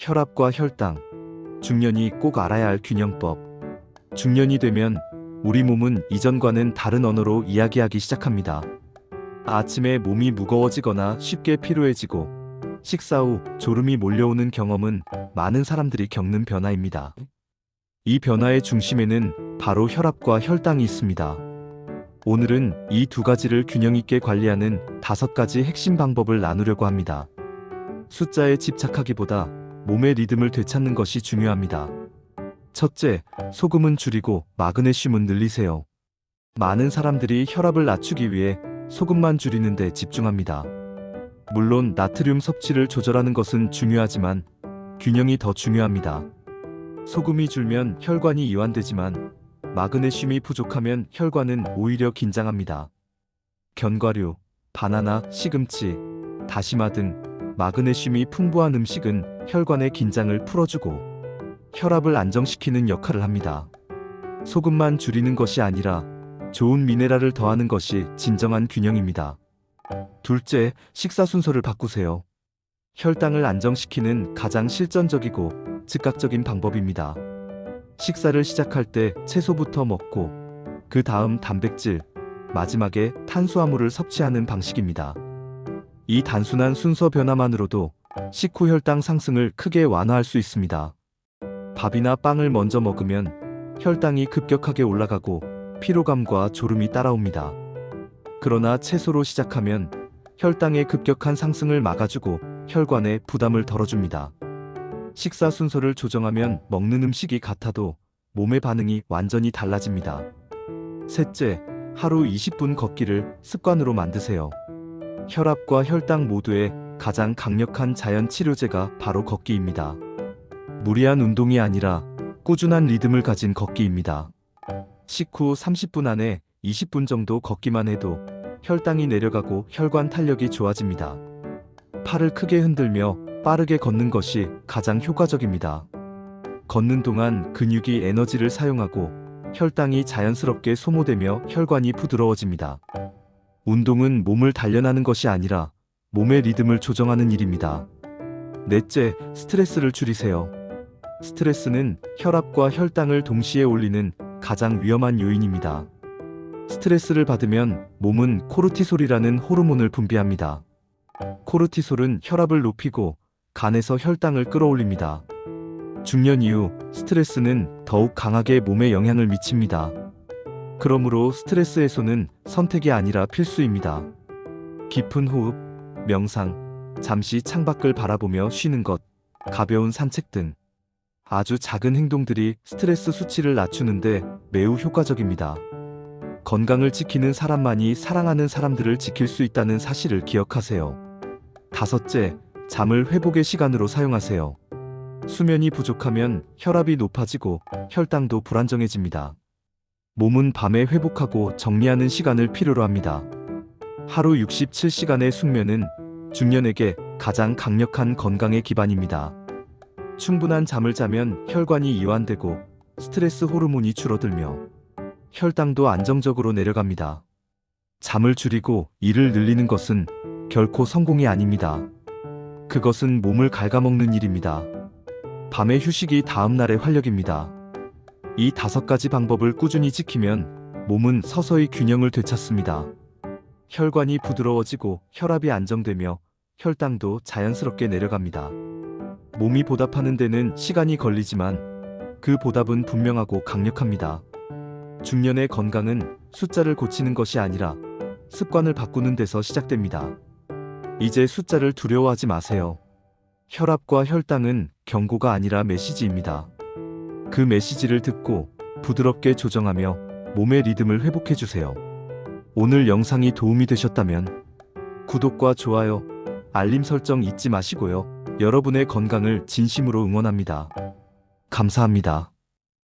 혈압과 혈당. 중년이 꼭 알아야 할 균형법. 중년이 되면 우리 몸은 이전과는 다른 언어로 이야기하기 시작합니다. 아침에 몸이 무거워지거나 쉽게 피로해지고 식사 후 졸음이 몰려오는 경험은 많은 사람들이 겪는 변화입니다. 이 변화의 중심에는 바로 혈압과 혈당이 있습니다. 오늘은 이 두 가지를 균형 있게 관리하는 다섯 가지 핵심 방법을 나누려고 합니다. 숫자에 집착하기보다 몸의 리듬을 되찾는 것이 중요합니다. 첫째, 소금은 줄이고 마그네슘은 늘리세요. 많은 사람들이 혈압을 낮추기 위해 소금만 줄이는 데 집중합니다. 물론 나트륨 섭취를 조절하는 것은 중요하지만 균형이 더 중요합니다. 소금이 줄면 혈관이 이완되지만 마그네슘이 부족하면 혈관은 오히려 긴장합니다. 견과류, 바나나, 시금치, 다시마 등 마그네슘이 풍부한 음식은 혈관의 긴장을 풀어주고 혈압을 안정시키는 역할을 합니다. 소금만 줄이는 것이 아니라 좋은 미네랄을 더하는 것이 진정한 균형입니다. 둘째, 식사 순서를 바꾸세요. 혈당을 안정시키는 가장 실전적이고 즉각적인 방법입니다. 식사를 시작할 때 채소부터 먹고 그 다음 단백질, 마지막에 탄수화물을 섭취하는 방식입니다. 이 단순한 순서 변화만으로도 식후 혈당 상승을 크게 완화할 수 있습니다. 밥이나 빵을 먼저 먹으면 혈당이 급격하게 올라가고 피로감과 졸음이 따라옵니다. 그러나 채소로 시작하면 혈당의 급격한 상승을 막아주고 혈관에 부담을 덜어줍니다. 식사 순서를 조정하면 먹는 음식이 같아도 몸의 반응이 완전히 달라집니다. 셋째, 하루 20분 걷기를 습관으로 만드세요. 혈압과 혈당 모두에 가장 강력한 자연 치료제가 바로 걷기입니다. 무리한 운동이 아니라 꾸준한 리듬을 가진 걷기입니다. 식후 30분 안에 20분 정도 걷기만 해도 혈당이 내려가고 혈관 탄력이 좋아집니다. 팔을 크게 흔들며 빠르게 걷는 것이 가장 효과적입니다. 걷는 동안 근육이 에너지를 사용하고 혈당이 자연스럽게 소모되며 혈관이 부드러워집니다. 운동은 몸을 단련하는 것이 아니라 몸의 리듬을 조정하는 일입니다. 넷째, 스트레스를 줄이세요. 스트레스는 혈압과 혈당을 동시에 올리는 가장 위험한 요인입니다. 스트레스를 받으면 몸은 코르티솔이라는 호르몬을 분비합니다. 코르티솔은 혈압을 높이고 간에서 혈당을 끌어올립니다. 중년 이후 스트레스는 더욱 강하게 몸에 영향을 미칩니다. 그러므로 스트레스 해소는 선택이 아니라 필수입니다. 깊은 호흡, 명상, 잠시 창밖을 바라보며 쉬는 것, 가벼운 산책 등 아주 작은 행동들이 스트레스 수치를 낮추는데 매우 효과적입니다. 건강을 지키는 사람만이 사랑하는 사람들을 지킬 수 있다는 사실을 기억하세요. 다섯째, 잠을 회복의 시간으로 사용하세요. 수면이 부족하면 혈압이 높아지고 혈당도 불안정해집니다. 몸은 밤에 회복하고 정리하는 시간을 필요로 합니다. 하루 67시간의 숙면은 중년에게 가장 강력한 건강의 기반입니다. 충분한 잠을 자면 혈관이 이완되고 스트레스 호르몬이 줄어들며 혈당도 안정적으로 내려갑니다. 잠을 줄이고 일을 늘리는 것은 결코 성공이 아닙니다. 그것은 몸을 갉아먹는 일입니다. 밤의 휴식이 다음 날의 활력입니다. 이 다섯 가지 방법을 꾸준히 지키면 몸은 서서히 균형을 되찾습니다. 혈관이 부드러워지고 혈압이 안정되며 혈당도 자연스럽게 내려갑니다. 몸이 보답하는 데는 시간이 걸리지만 그 보답은 분명하고 강력합니다. 중년의 건강은 숫자를 고치는 것이 아니라 습관을 바꾸는 데서 시작됩니다. 이제 숫자를 두려워하지 마세요. 혈압과 혈당은 경고가 아니라 메시지입니다. 그 메시지를 듣고 부드럽게 조정하며 몸의 리듬을 회복해 주세요. 오늘 영상이 도움이 되셨다면 구독과 좋아요, 알림 설정 잊지 마시고요. 여러분의 건강을 진심으로 응원합니다. 감사합니다.